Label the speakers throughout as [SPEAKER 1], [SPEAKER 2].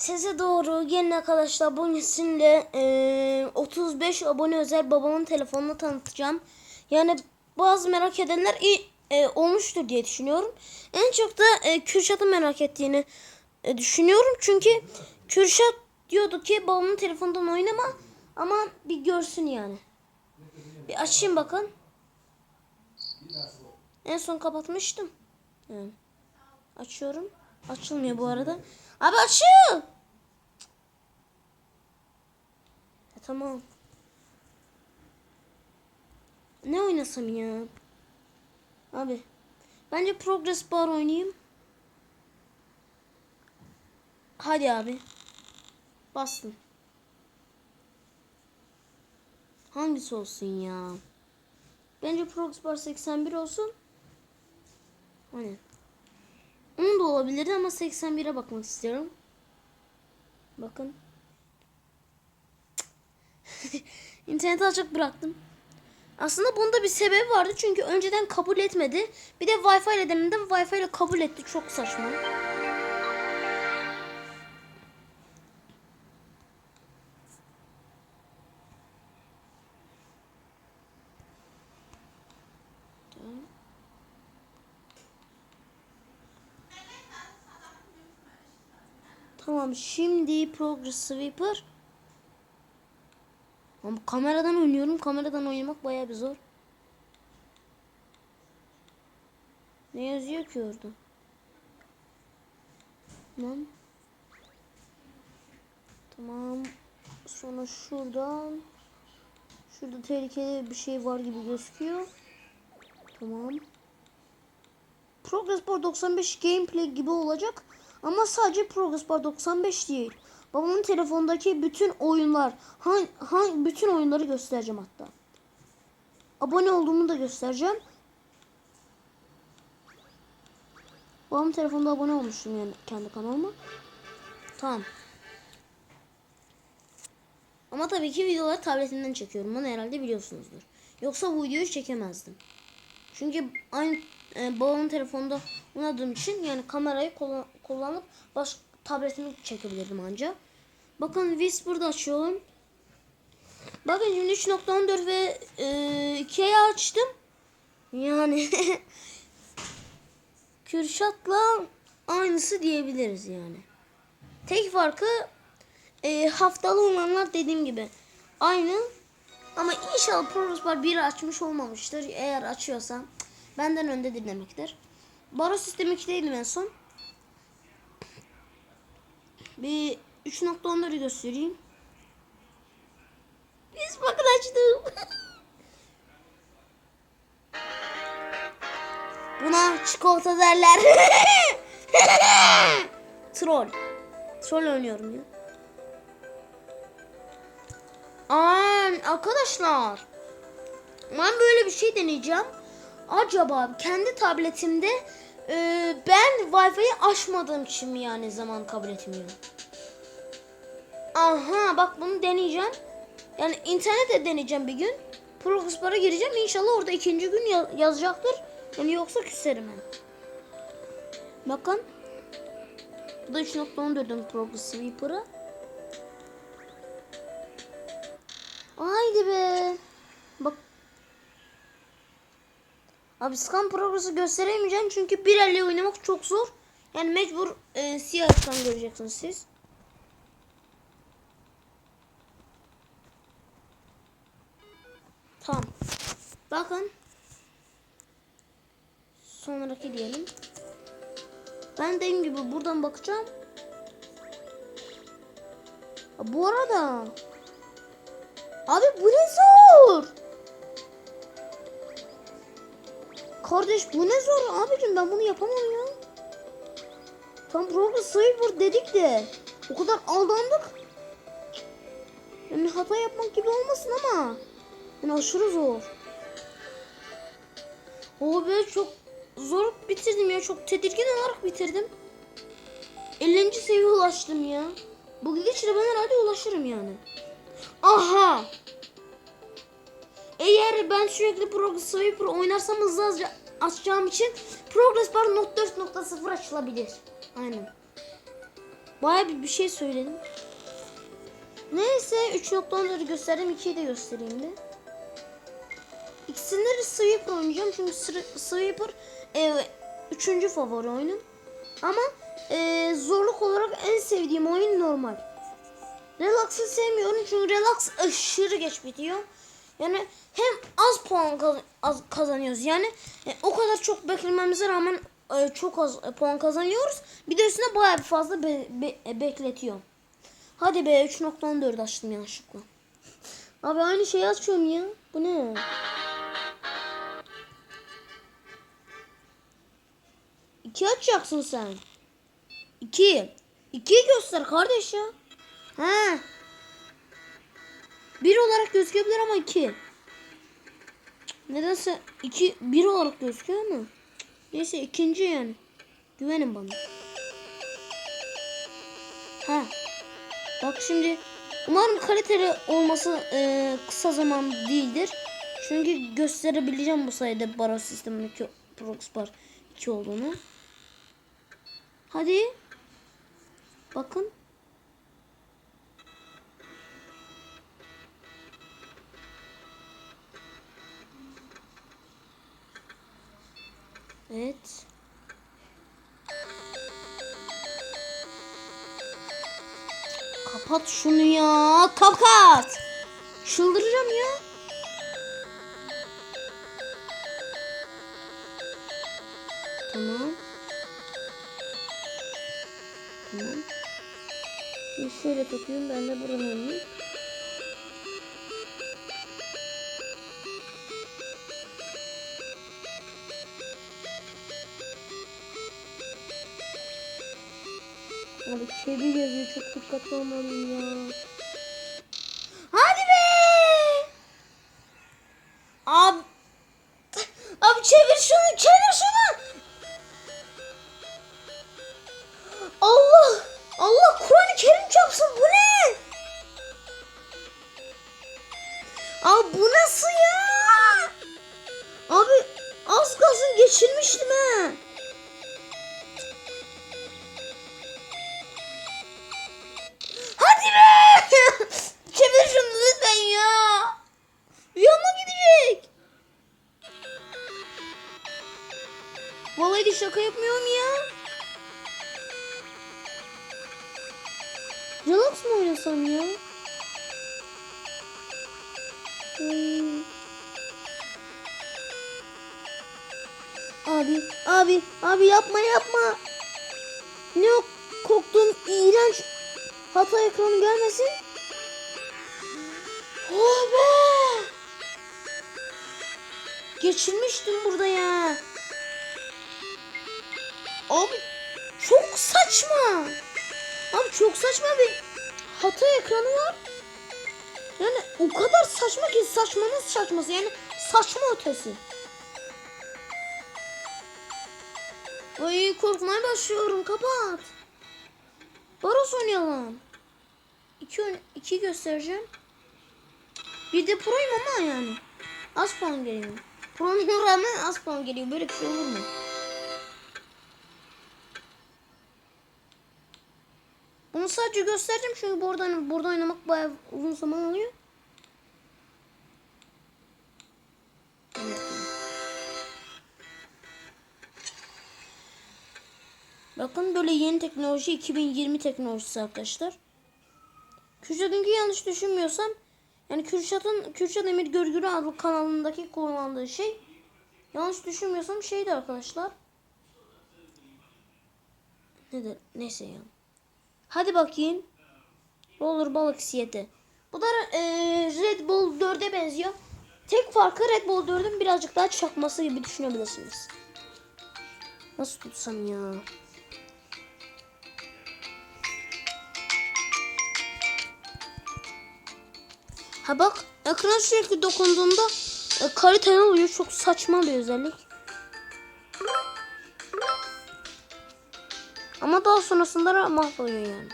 [SPEAKER 1] Size doğru gelin arkadaşlar bugün sizinle eee, 35 abone özel babamın telefonunu tanıtacağım. Yani bazı merak edenler e, olmuştur diye düşünüyorum. En çok da e, Kürşat'ın merak ettiğini e, düşünüyorum. Çünkü Kürşat diyordu ki babamın telefonundan oynama ama bir görsün yani. Bir açayım bakın. En son kapatmıştım. Yani. Açıyorum. Açılmıyor bu arada. Abi açıl. Ya, tamam. Ne oynasam ya? Abi. Bence Progress Bar oynayayım. Hadi abi. Bastım. Hangisi olsun ya? Bence Progress Bar 81 olsun. Hani. 10 da olabilirdi ama 81'e bakmak istiyorum. Bakın. İnterneti açık bıraktım. Aslında bunda bir sebebi vardı çünkü önceden kabul etmedi. Bir de Wi-Fi ile denedim. Wi-Fi ile kabul etti. Çok saçma. Tamam şimdi Progress Sweeper. Ama kameradan oynuyorum. Kameradan oynamak bayağı bir zor. Ne yazıyor ki orada? Tamam. Tamam. Sonra şuradan. Şurada tehlikeli bir şey var gibi gözüküyor. Tamam. Progress Bar 95 gameplay gibi olacak. Ama sadece Progress Bar 95 değil. Babamın telefondaki bütün oyunlar, hangi, hangi bütün oyunları göstereceğim hatta. Abone olduğumu da göstereceğim. Babamın telefonda abone olmuşum yani kendi kanalıma. Tamam. Ama tabii ki videoları tabletimden çekiyorum. Bunu herhalde biliyorsunuzdur. Yoksa bu videoyu çekemezdim. Çünkü aynı e, babamın telefonda oynadığım için yani kamerayı kullan- kullanıp baş tabletimi çekebilirdim anca. Bakın Whisper'da açıyorum. Bakın şimdi 3.14 ve e, 2'ye açtım. Yani Kürşat'la aynısı diyebiliriz yani. Tek farkı e, haftalı olanlar dediğim gibi aynı. Ama inşallah Progress Bar 1'i açmış olmamıştır. Eğer açıyorsam benden öndedir demektir. Baro sistemi 2'deydim en son. Bir 3.14'ü göstereyim. Biz bakın açtım. Buna çikolata derler. Troll. Troll oynuyorum ya. Aa, arkadaşlar. Ben böyle bir şey deneyeceğim. Acaba kendi tabletimde e, ben Wi-Fi'yi açmadığım için mi yani zaman kabul etmiyor? Aha bak bunu deneyeceğim. Yani internette deneyeceğim bir gün. Progress Bar'a gireceğim. İnşallah orada ikinci gün ya- yazacaktır. Yani yoksa küserim ben. Bakın. Bu da 3.14'ün Progress Sweeper'ı. Haydi be. Bak. Abi scan progress'ı gösteremeyeceğim çünkü bir elle oynamak çok zor. Yani mecbur e, siyah ekran göreceksiniz siz. Tamam. Bakın. Sonraki diyelim. Ben dediğim gibi buradan bakacağım. Bu arada Abi bu ne zor? Kardeş bu ne zor abicim ben bunu yapamam ya. Tam Progress Sweeper dedik de o kadar aldandık. Yani hata yapmak gibi olmasın ama yani aşırı zor. O be çok zor bitirdim ya çok tedirgin olarak bitirdim. 50. seviyeye ulaştım ya. Bu geçire ben herhalde ulaşırım yani. Aha. Eğer ben sürekli Progress Sweeper oynarsam hızlı açacağım için Progress Bar Note 4.0 açılabilir. Aynen. Baya bir, bir şey söyledim. Neyse 3.14'ü gösterdim 2'yi de göstereyim de. İkisinde de Sweeper oynayacağım çünkü Sweeper e, üçüncü favori oyunum. Ama e, zorluk olarak en sevdiğim oyun normal. Relax'ı sevmiyorum çünkü Relax aşırı geç bitiyor. Yani hem az puan kaz- az kazanıyoruz yani e, o kadar çok beklememize rağmen e, çok az e, puan kazanıyoruz. Bir de üstüne bayağı bir fazla be- be- bekletiyor. Hadi be 3.14 açtım yanlışlıkla. Abi aynı şeyi açıyorum ya. Bu ne? İki açacaksın sen. İki. İkiyi göster kardeş ya. He. Bir olarak gözükebilir ama iki. Nedense iki bir olarak gözüküyor ama. Neyse ikinci yani. Güvenin bana. Ha. Bak şimdi umarım kaliteli olması e, kısa zaman değildir. Çünkü gösterebileceğim bu sayede Baros System 2 Proxbar 2 olduğunu. Hadi. Bakın. Evet. Kapat şunu ya. Kapat. Çıldıracağım ya. Tamam. Tamam. Şöyle tutayım ben de buradan oynayayım. Çevir yazıyor çok dikkatli olmalıyım ya. Hadi be! Abi Abi çevir şunu, çevir şunu. Allah! Allah Kur'an-ı Kerim çarpsın bu ne? Abi bu nasıl ya? Abi az kalsın geçirmiştim ha. Şaka yapmıyorum ya. Relax mı oynasam ya? Hmm. Abi, abi, abi yapma yapma. Ne o koktuğum iğrenç hata ekranı gelmesin. Oh be! Geçirmiştim burada ya. Abi çok saçma. Abi çok saçma bir hata ekranı var. Yani o kadar saçma ki saçmanın saçması yani saçma ötesi. Ay korkmaya başlıyorum kapat. Baros oynayalım. İki, iki göstereceğim. Bir de proyum ama yani. Az puan geliyor. Pro'nun az puan geliyor. Böyle bir şey olur mu? Sadece göstereceğim çünkü buradan burada oynamak bayağı uzun zaman alıyor. Bakın böyle yeni teknoloji 2020 teknolojisi arkadaşlar. Kürşat'ınki yanlış düşünmüyorsam yani Kürşat'ın Kürşat Emir Görgürü adlı kanalındaki kullandığı şey yanlış düşünmüyorsam şeydi arkadaşlar. Nedir? Neyse ya. Hadi bakayım. Roller Galaxy 7. Bu da e, Red Bull 4'e benziyor. Tek farkı Red Bull 4'ün birazcık daha çakması gibi düşünebilirsiniz. Nasıl tutsam ya? Ha bak ekran sürekli dokunduğunda e, kaliteli oluyor. Çok saçma bir özellik. Ama daha sonrasında da mahvoluyor yani.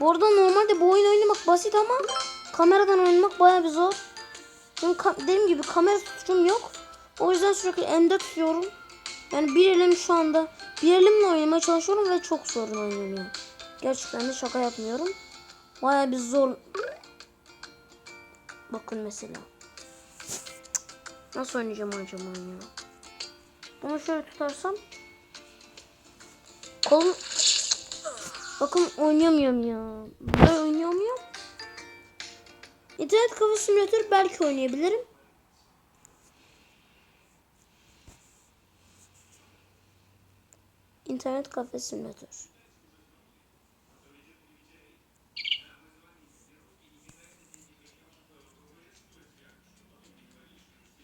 [SPEAKER 1] Bu arada normalde bu oyun oynamak basit ama kameradan oynamak baya bir zor. Benim dediğim gibi kamera tutucum yok. O yüzden sürekli elimde tutuyorum. Yani bir elim şu anda Bir elimle oynamaya çalışıyorum ve çok sorun oynuyorum. Gerçekten de şaka yapmıyorum. Baya bir zor. Bakın mesela. Nasıl oynayacağım acaba ya? Bunu şöyle tutarsam. Kolum... Bakın oynayamıyorum ya. Ben oynayamıyorum. İnternet kafe simülatör belki oynayabilirim. İnternet kafe simülatör.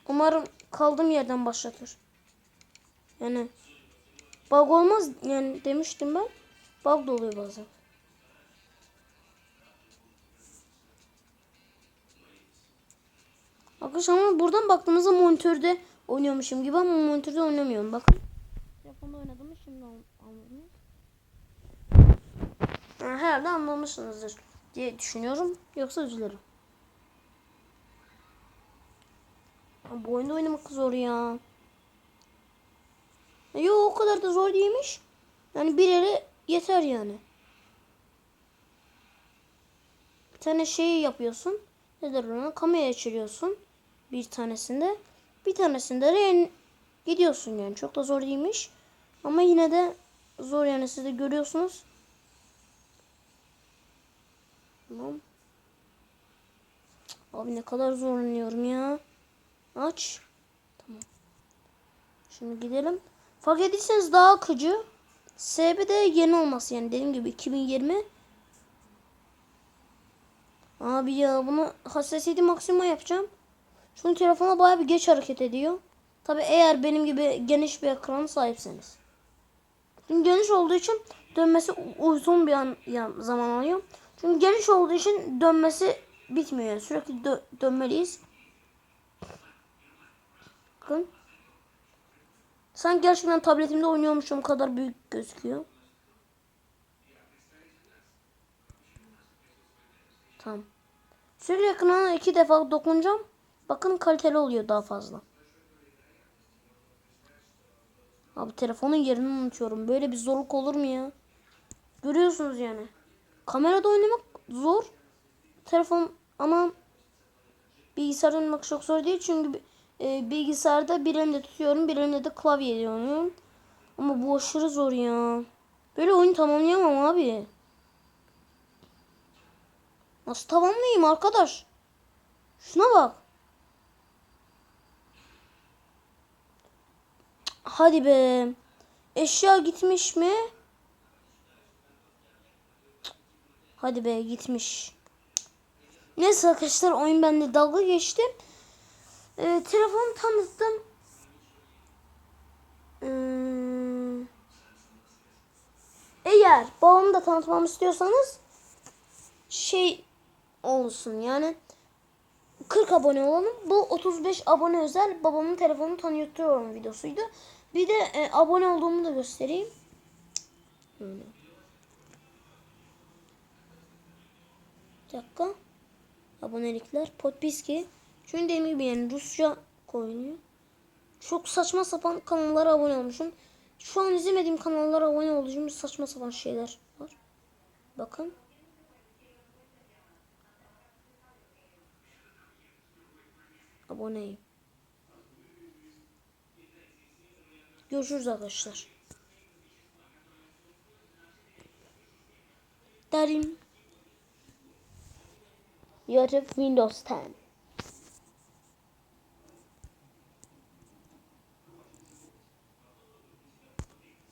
[SPEAKER 1] Umarım kaldığım yerden başlatır. Yani bug olmaz yani demiştim ben. Bug da oluyor bazen. Arkadaşlar ama buradan baktığımızda monitörde oynuyormuşum gibi ama monitörde oynamıyorum. Bakın. Telefonda oynadığımı şimdi anladım. Yani herhalde anlamışsınızdır diye düşünüyorum. Yoksa üzülürüm. Bu oyunda oynamak zor ya. Yo o kadar da zor değilmiş. Yani bir ele yeter yani. Bir tane şey yapıyorsun. Nedir ona? Kamera açıyorsun. Bir tanesinde. Bir tanesinde de gidiyorsun yani. Çok da zor değilmiş. Ama yine de zor yani siz de görüyorsunuz. Tamam. Abi ne kadar zorlanıyorum ya. Aç. Tamam. Şimdi gidelim. Fark ettiyseniz daha akıcı. Sebebi de yeni olması yani dediğim gibi 2020. Abi ya bunu hassasiyeti maksimuma yapacağım. Çünkü telefona baya bir geç hareket ediyor. Tabi eğer benim gibi geniş bir ekran sahipseniz. Çünkü geniş olduğu için dönmesi uzun bir an, zaman alıyor. Çünkü geniş olduğu için dönmesi bitmiyor. Yani. Sürekli dö- dönmeliyiz. Bakın. Sanki gerçekten tabletimde oynuyormuşum kadar büyük gözüküyor. Tamam. Sürekli ekrana iki defa dokunacağım. Bakın kaliteli oluyor daha fazla. Abi telefonun yerini unutuyorum. Böyle bir zorluk olur mu ya? Görüyorsunuz yani. Kamerada oynamak zor. Telefon ama bilgisayarda oynamak çok zor değil. Çünkü e, bilgisayarda bir elimde tutuyorum. Bir elimde de klavyeyle oynuyorum. Ama bu aşırı zor ya. Böyle oyun tamamlayamam abi. Nasıl tamamlayayım arkadaş? Şuna bak. Hadi be. Eşya gitmiş mi? Hadi be gitmiş. Neyse arkadaşlar oyun bende dalga geçti. Ee, telefonu tanıttım. Hmm. Eğer babamı da tanıtmamı istiyorsanız şey olsun yani 40 abone olalım. Bu 35 abone özel babamın telefonunu tanıtıyorum videosuydu. Bir de e, abone olduğumu da göstereyim. Böyle. Bir dakika. Abonelikler. Podpiski. Çünkü dediğim gibi yani Rusça koyuyor. Çok saçma sapan kanallara abone olmuşum. Şu an izlemediğim kanallara abone olduğum saçma sapan şeyler var. Bakın. Aboneyim. Görüşürüz arkadaşlar. Darim. YouTube Windows 10.